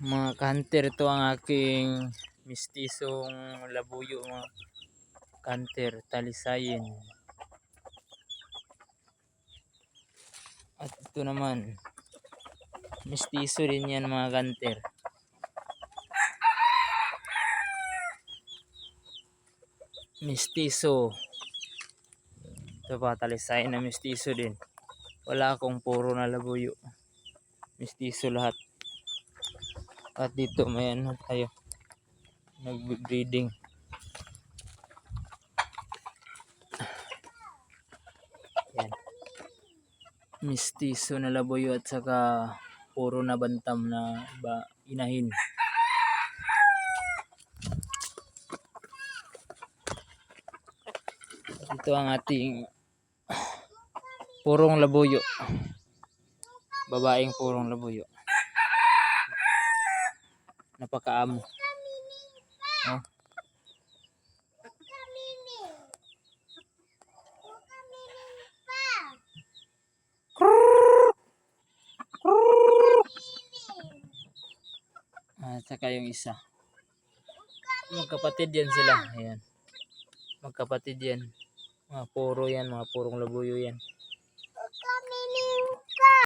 Mga kanter ito ang aking mistisong labuyo mga kanter, talisayin. At ito naman, mistiso din yan mga kanter. Mistiso. Ito pa, talisayin na mistiso din. Wala akong puro na labuyo. Mistiso lahat. At dito may ano tayo. Nag-breeding. Yan. Mistiso na labuyo at saka puro na bantam na ba inahin. Ito ang ating purong labuyo. Babaeng purong labuyo. Napakaamo. Oh. At saka yung isa. Magkapatid yan sila. Ayan. Magkapatid yan. Mga puro yan. Mga purong labuyo yan.